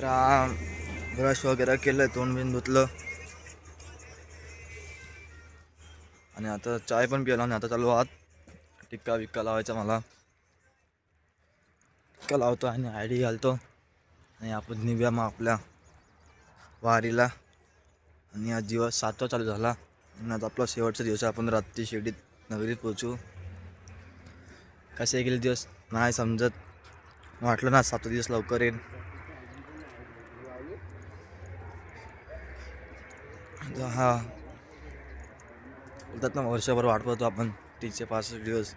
Ram. Brush वगैरे केलं तोंड बिन धुतलं. आणि आता चाय पण पिला आणि आता चालू आत टिक्का विक्का लावायचा मला. टिक्का लावतो आणि आय डी घालतो. आणि आपण निघूया मग आपल्या वारीला. आणि आज दिवस सातवा चालू झाला. आणि आज आपला शेवटचा दिवस आहे. आपण रात्री शिर्डीत नगरीत पोचू कसे गेले दिवस? नाही समजत. वाटलं ना सातवा दिवस लवकर येईल. हा. बोलतात ना वर्षभर वाट बघतो आपण. तीनशे पासष्ट दिवस.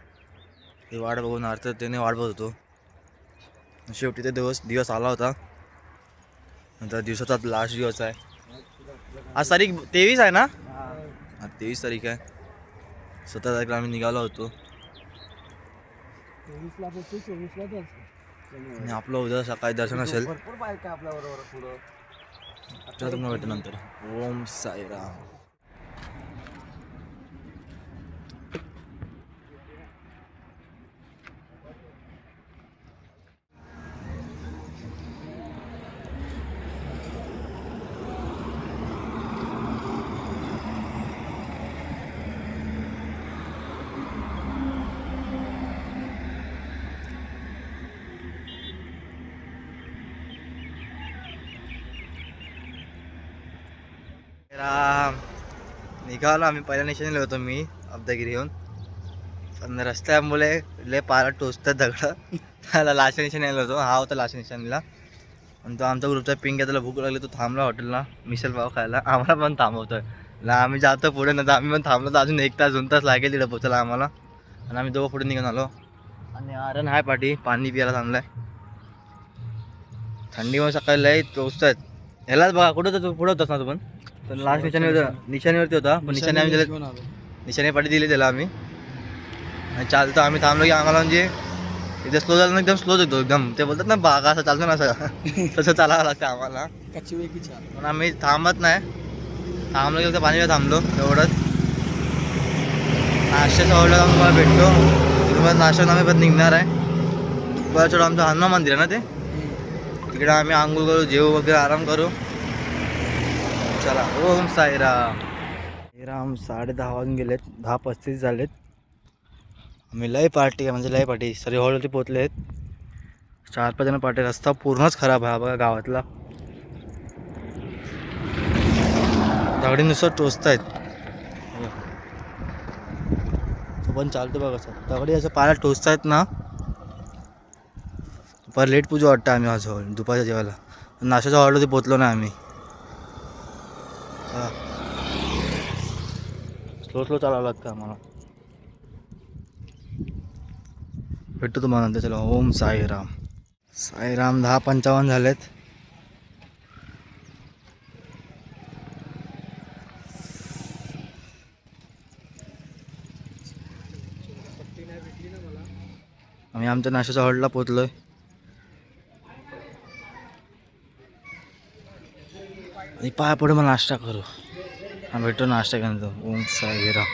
हे वाट बघून अर्थ त्याने वाट बघतो होतो. शेवटी ते दिवस दिवस आला होता. नंतर दिवसाचा लास्ट दिवस आहे. आज तारीख तेवीस आहे ना? हा तेवीस तारीख आहे. सतरा तारीखला आम्ही निघालो होतो. आणि आपलं उद्या सकाळी दर्शन असेल. भरपूर बाईक आहे आपल्या बरोबर पुढं तुम्हाला भेटू नंतर. ओम साईराम. राम निघालो आम्ही पहिल्या निशाणीला होतो मी अब्दागिरी येऊन पण रस्त्यामुळे लय पारा टोचतात दगड. त्याला लाशा निशाणीला होतो. हा होता लाशा निशाणीला. आणि तो आमचा ग्रुपचा पिंक आहे त्याला भूक लागली तो थांबला हॉटेलला. मिसल पाव खायला. आम्हाला पण थांबवतोय. ना आम्ही जातो पुढे नंतर आम्ही पण थांबलो तर अजून एक तास दोन तास लागेल तिकडे पोचायला आम्हाला. आणि आम्ही दोघं पुढे निघून आलो. आणि आरण आहे पाठी पाणी पियाला थांबलाय. थंडीमुळे सकाळी लय टोचतात ह्यालाच बघा कुठं होतं तू? पुढं होतास ना तू पण? तर लास्ट निशाणी होता. निशाणीवरती होता. पण निशाणी आम्ही दिले निशाणी पाठी दिली त्याला आम्ही. आणि चालतो आम्ही थांबलो की आम्हाला म्हणजे इथे स्लो झालं ना एकदम स्लो होतो एकदम. ते बोलतात ना बागा असं चालतो ना असं. तसं चालावं लागतं आम्हाला. कच्ची वेगळी छान पण आम्ही थांबत नाही. थांबलो की फक्त पाणी थांबलो एवढंच. ऑर्डर आम्ही तुम्हाला भेटतो. तिकडे नाश्ता आम्ही परत निघणार आहे. परत थोडं आमचं हनुमान मंदिर आहे ना ते? तिकडे आम्ही आंघोळ करू जेवू वगैरे आराम करू. चला. ओम साईराम. साईराम साडे दहा वाजून गेलेत दहा पस्तीस झालेत. आम्ही लय पार्टी आहे म्हणजे लय पार्टी. सरी हॉलवरती पोचले आहेत चार पाच जण पार्टी रस्ता पूर्णच खराब आहे बघा गावातला. दगडीनुसार टोचत आहेत. तो पण चालतो बघा सर. दगडी असं पायाला आहेत ना. पर लेट पूजा वाटतं आम्ही आज हॉल दुपारच्या जेवायला. नाश्त्याच्या हॉलवरती पोचलो ना आम्ही. स्लो स्लो चालावं लागतं आम्हाला. भेटतो तुम्हाला नंतर. चला ओम साईराम. साईराम दहा पंचावन्न झालेत. आम्ही आमच्या नाश्त्याच्या हॉलला पोचलोय आणि पाया पुढे मग नाश्ता करू. हा भेटतो नाश्ता केल्यानंतर ओम साईराम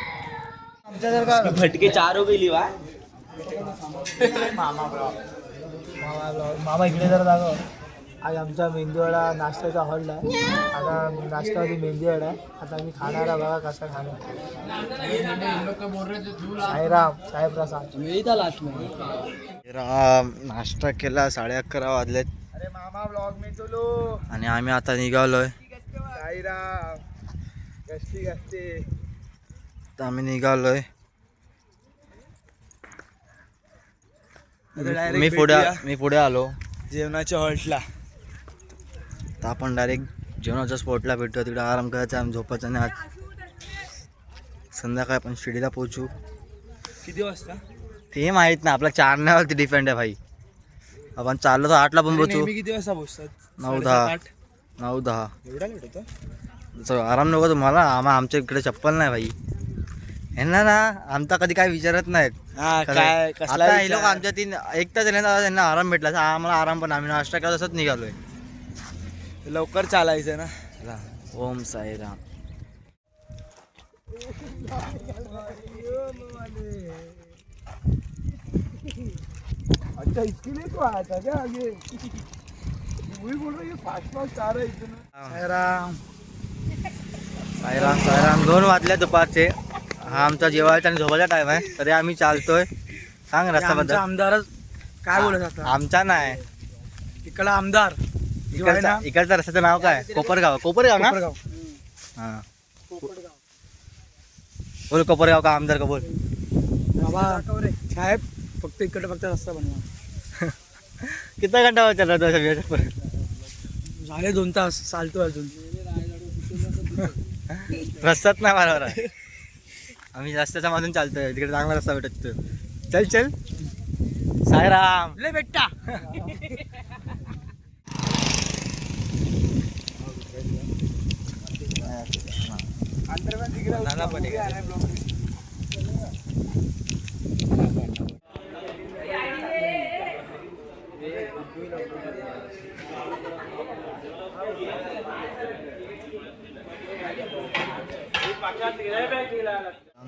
आमच्या जर का भटके चार हो गेली वा. मामा मामा इकडे जर दाखव. आज आमचा मेंदूवडा नाश्त्याचा हॉल आहे. आता नाश्त्यामध्ये मेंदूवडा आहे आता आम्ही खाणार आहे बघा कसा खाणार. साईराम साईप्रसाद. राम नाश्ता केला साडे अकरा वाजलेत. अरे मामा ब्लॉग मी तुलो. आणि आम्ही आता निघालोय. तर आम्ही निघालोय. मी पुढे मी पुढे आलो. जेवणाच्या हॉल्टला. तर आपण डायरेक्ट जेवणाच्या स्पॉटला भेटतो तिकडे आराम करायचा आम्ही झोपायचं नाही आज. संध्याकाळी आपण शिर्डीला पोहोचू. किती वाजता? ते माहीत नाही आपल्या चारण्यावरती डिपेंड आहे भाई. आपण चाललो तर आठला पण पोहोचू. किती वाजता पोहोचतात? नऊ दहा. नऊ दहा. एवढा लेट होता? आराम नको तुम्हाला. आम्हा आमच्या इकडे चप्पल नाही भाई ह्यांना ना आमचा कधी काय विचारत नाहीत. हा खरं. काय कसला आता हे लोक? आमच्या तीन एक तास झाले ना, त्यांना आराम भेटला. आम्हाला आराम पण आम्ही नाश्ता केला तसंच निघालोय. लवकर चालायचं ना. चला, ओम साईराम अच्छा इसके लिए तो आया था क्या आगे? वही बोल रहा है फास्ट फास्ट आ रहा है इतना। सायराम साईराम दोन वाजले दुपारचे. हा आमचा जेवायचा आणि झोपायचा टाइम आहे. तरी आम्ही चालतोय. सांग रस्त्याबद्दल. आमदारच काय बोलत आता आमचा नाही. इकडला आमदार. इकडचा रस्त्याचं नाव काय? कोपरगाव. कोपरगाव ना? कोपरगाव. हा. बोल कोपरगाव का आमदार का बोल. बाबा साहेब फक्त इकडे फक्त रस्ता बनवा. किती घंटा चल रहा झाले दोन तास चालतो अजून. रस्ताच नाही आहे आम्ही रस्त्याच्या मधून चालतोय. तिकडे चांगला रस्ता भेटत. चल चल. साईराम. ले बेटा. नाना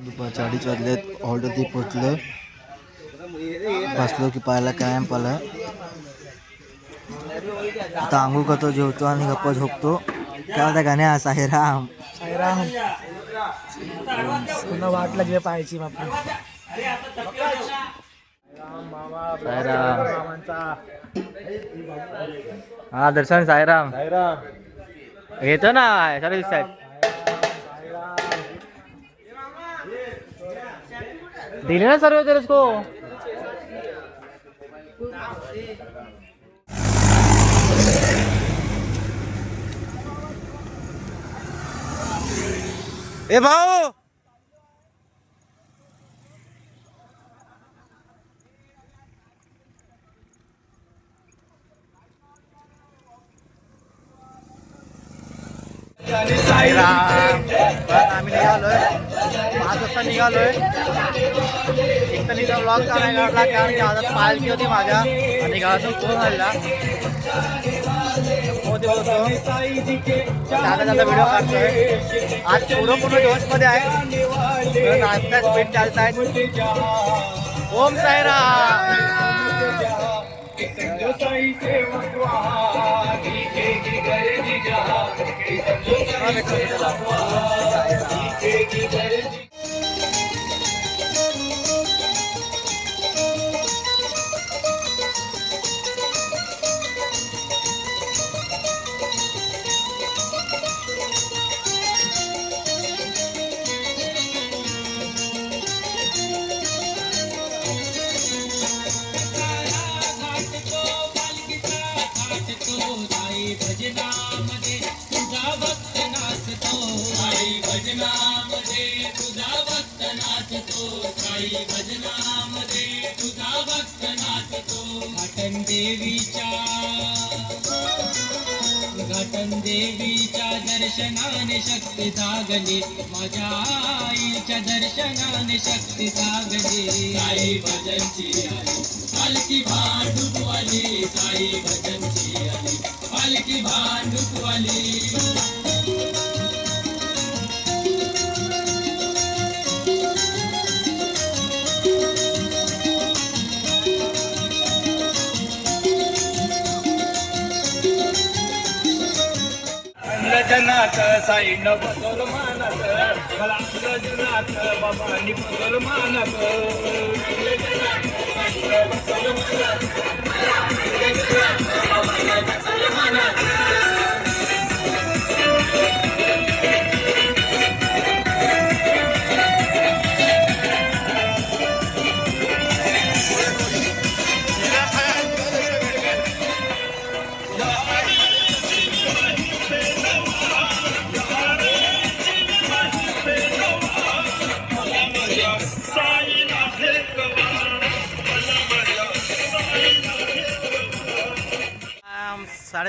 दुपारच्या अडीच वाजलेत. ऑर्डर पोचलो बसलो की पाहायला कॅम्प आला आता आंघोळ करतो जेवतो आणि गप्पा झोपतो. काय होता गाण्या? साईराम. साईराम. पुन्हा वाट लागली पाहायची बापू साईराम. हा दर्शन साईराम. येतो ना सर्व दिसतात दिले ना सर्व तेरे को ए भाऊ साईराम परत आम्ही निघालोय पाच वाजता निघालोय एक तर निघा ब्लॉग का नाही काढला कारण की आता पालखी होती माझ्या. आणि गावातून फोन आलेला मध्ये होतो चालता चालता व्हिडिओ काढतोय. आज पूर्ण पूर्ण जोशमध्ये आहे. नाश्ता स्पीड चालतायत ओम आई भजनामध्ये तुझा भक्त नाचतो घाटन देवीच्या घाटन देवीच्या दर्शनाने शक्ती जागली माझ्या आईच्या दर्शनाने शक्ती जागली साई भजनची आई पालखी भांडुकवाली साई भजनची आई पालखी भांडुकवाली नाथ साई न बदल मानत मला आपलं जनात बाबांनी बदल मानत. आम,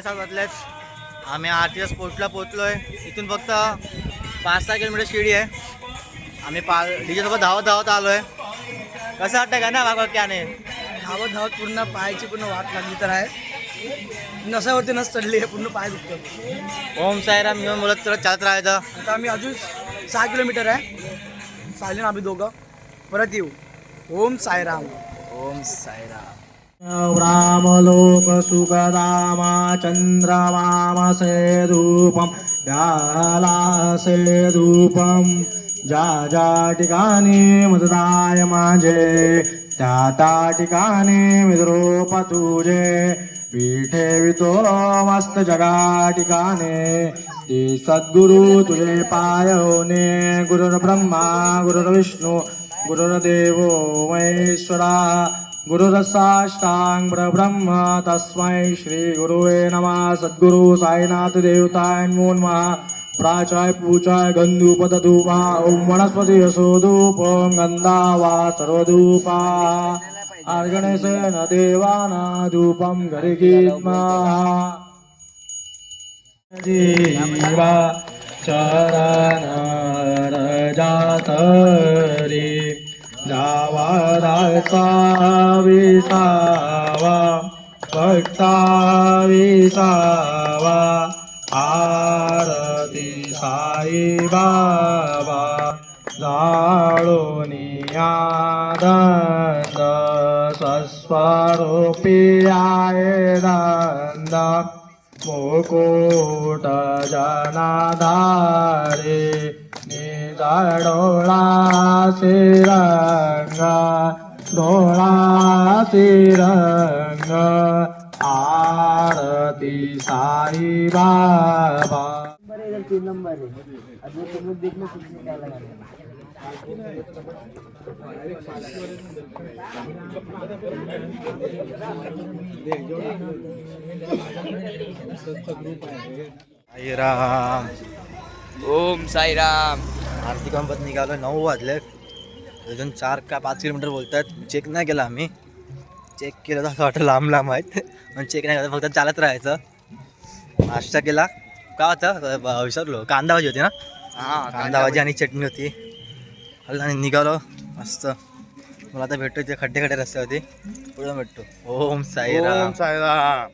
साडेसात वाजलेत आम्ही आरतीच्या स्पोर्टला पोहोचलोय. इथून फक्त पाच सहा किलोमीटर शिडी आहे. आम्ही पा डीजे सोबत धावत धावत आलोय. कसं वाटतं का ना वागवाक्याने धावत धावत पूर्ण पायाची पूर्ण वाट लागली तर आहे. नसावरती नस चढली आहे पूर्ण पाय दुखतो ओम साईराम घेऊन बोलत तुला चालत राहायचं. आता आम्ही अजून सहा किलोमीटर आहे. चालेल आम्ही दोघं. परत येऊ. ओम साईराम. ओम साईराम. रामलोकसुखदामा चन्द्रमामसे रूपं व्यालासे रूपं ज्या ज्या ठिकाणी मतदाय माझे त्या त्या ठिकाणी मिद्रोप तुझे विठे वितो मस्त जगा ठिकाणे। ते सद्गुरु तुझे पाय होणे गुरुर्ब्रह्मा गुरुर्विष्णू गुरुर्देवो महेश्वरा। गुरुरसाष्टांग ब्रह्म तस्मै श्री गुरुवे नमः। सद्गुरु साईनाथ देवताय नमो नमः। प्राचाय पूजाय गंधूपदधूपा ओम वनस्पती यशोधूपं गंधावा सर्वधूपा अर्गणेशेन देवाना धूपं गरिगीत्मा जीवा चरणरजातरी जावादाचा विसावा भक्ता विसावा आरती साई बाबा जाळोनी आनंद सस्वरूपी आहे मुकुट जनाधारे निजडोळा श्रीरंग डोळा श्रीरंग आरती साई बाबा. तीन नंबर है साईराम ओम साईराम आरती कंपत निघालो नऊ वाजले. अजून चार का पाच किलोमीटर बोलतात चेक नाही केलं आम्ही. चेक केलं तर असं वाटतं लांब लांब आहेत. पण चेक नाही केलं फक्त चालत राहायचं. नाश्ता केला. का होता? विसरलो. कांदा भाजी होती ना? हा कांदा भाजी आणि चटणी होती. खाल्लं आणि निघालो. मस्त. मला आता भेटतो ते खड्डे खड्डे रस्त्यावरती. पुढे भेटतो. ओम साईराम. साईराम.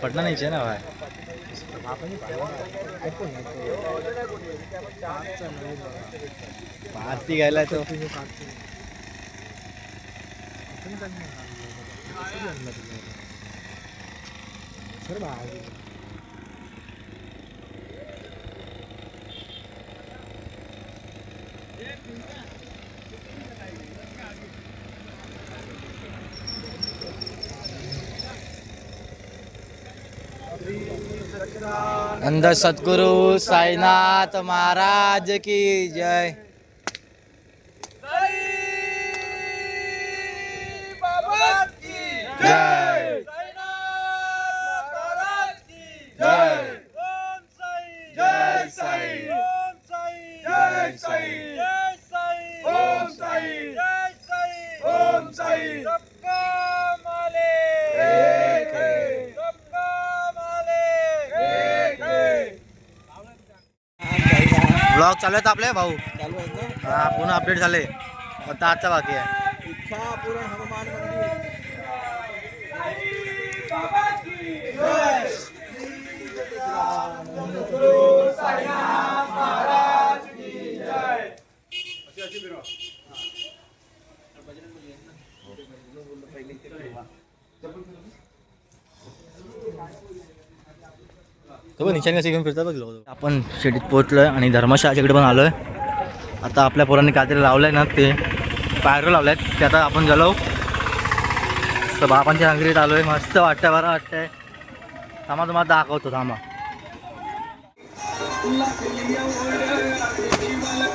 पटेगा पटना नहीं चाहिए ना भाई। आरती घ्यायला तो अंध सद्गुरु साईनाथ महाराज की जय. जय चालू आहेत आपले भाऊ. चालू हा पुन्हा अपडेट झाले. फक्त आजचा बाकी आहे. तो निशाण कशी घेऊन फिरतात बघ लोक आपण शेतीत पोहोचलोय आणि धर्मशाळाच्याकडे पण आलोय. आता आपल्या पोरांनी काहीतरी लावलंय ना ते पायरो लावल्यात. ते आता आपण गेलो. तर बाबांच्या आलो आलोय. मस्त वाटतंय बरं वाटतंय. थांबा तुम्हाला दाखवतो थांबा.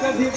कधी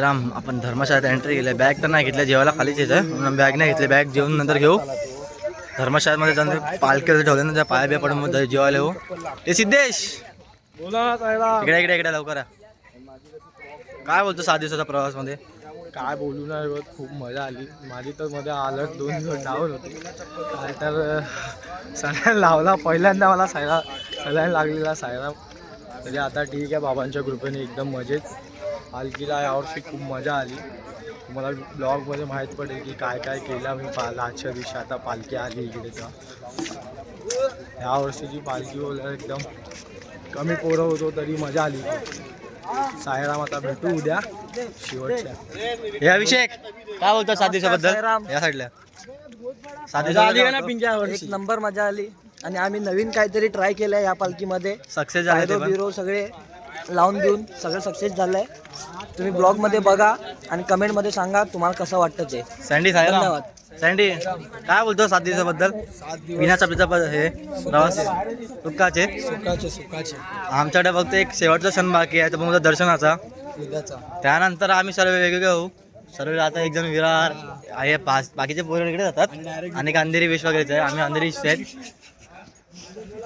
साईराम आपण धर्मशाळेत एंट्री केली बॅग तर नाही घेतल्या जेवायला खालीच येतं म्हणून बॅग नाही घेतली. बॅग जेवून नंतर घेऊ. धर्मशाळेमध्ये जाऊन पालखी ठेवले ना त्या पाया बिया पडून जेवायला येऊ. ते सिद्धेश! इकडे इकडे इकडे लवकर. काय बोलतो सात दिवसाचा प्रवासमध्ये? काय बोलू बघ खूप मजा आली. माझी तर मध्ये आलं दोन दिवस डाऊन होती. काय तर सगळ्यांना लावला. पहिल्यांदा मला सायरा सगळ्यांना लागलेला सायरा तरी आता ठीक आहे बाबांच्या कृपेने एकदम मजेत. पालखीला यावर्षी खूप मजा आली. तुम्हाला ब्लॉगमध्ये माहीत पडेल की काय काय केलं आम्ही पा आजच्या दिवशी. आता पालखी आली इकडे तर. यावर्षीची पालखी बोलल्यावर एकदम कमी पोरं होतो तरी मजा आली. सायराम आता भेटू उद्या. शेवटच्या. हे अभिषेक काय बोलतो सात दिवसाबद्दल? या साईडला सात दिवसाबद्दल एक नंबर मजा आली. आणि आम्ही नवीन काहीतरी ट्राय केलंय या पालखीमध्ये. सक्सेस झाले बिरो सगळे. लावून देऊन सगळं सक्सेस झालंय. तुम्ही ब्लॉगमध्ये बघा आणि कमेंटमध्ये सांगा तुम्हाला कसं वाटतं ते. सँडी साईराम धन्यवाद. सँडी काय बोलतो सात दिवसाबद्दल? हे. प्रवास सुखाचे. सुखाचे सुखाचे. आमच्याकडे फक्त एक शेवटचा क्षण बाकी आहे तो म्हणजे दर्शनाचा. त्यानंतर आम्ही सर्व वेगवेगळे होऊ. सर्व आता एक जण विरार आहे पाच बाकीचे पोरं इकडे जातात. आणि अंधेरी विश वगैरे आहे. आम्ही अंधेरी आहेत.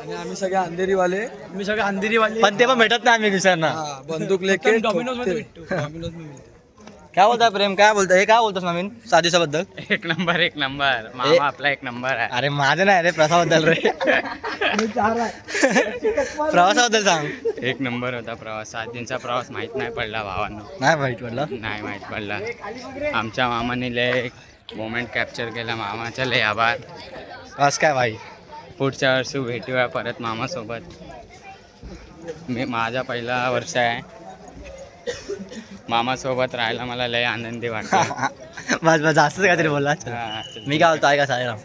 आणि आम्ही सगळे अंधेरीवाले. आम्ही सगळे अंधेरीवाले. पण ते पण भेटत नाही आम्ही दुसऱ्यांना. हा, बंदूक लेके डॉमिनोजमध्ये डॉमिनोज काय बोलताय प्रेम? काय बोलताय? हे काय बोलतोस नवीन? सात दिवसाबद्दल एक नंबर एक नंबर. ए- मामा आपला एक नंबर आहे. अरे माझं नाही रे प्रवासाबद्दल रे. प्रवासाबद्दल सांग. एक नंबर होता प्रवास. सात दिनचा प्रवास माहीत नाही पडला भावांना. नाही माहीत म्हटलं नाही माहीत पडला. आमच्या मामाने लय मोमेंट कॅप्चर केला. मामाचा लय आभार. बस काय भाई? पुढच्या वर्षी भेटूया परत मामासोबत. मी माझा पहिला वर्ष आहे. मामासोबत राहायला मला लय आनंदी वाटतं. बस बस जास्तच काहीतरी बोलला मी काय बोलतो ऐका साईराम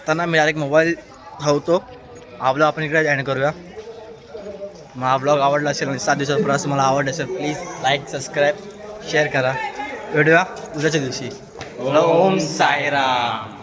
आता ना मी डायरेक्ट मोबाईल ठेवतो. हा ब्लॉग आपण इकडे एंड करूया. मग हा ब्लॉग आवडला असेल म्हणजे सात दिवसाचा प्रवास मला आवडला असेल प्लीज लाईक सबस्क्राईब शेअर करा. भेटूया उद्याच्या दिवशी. ओम साईराम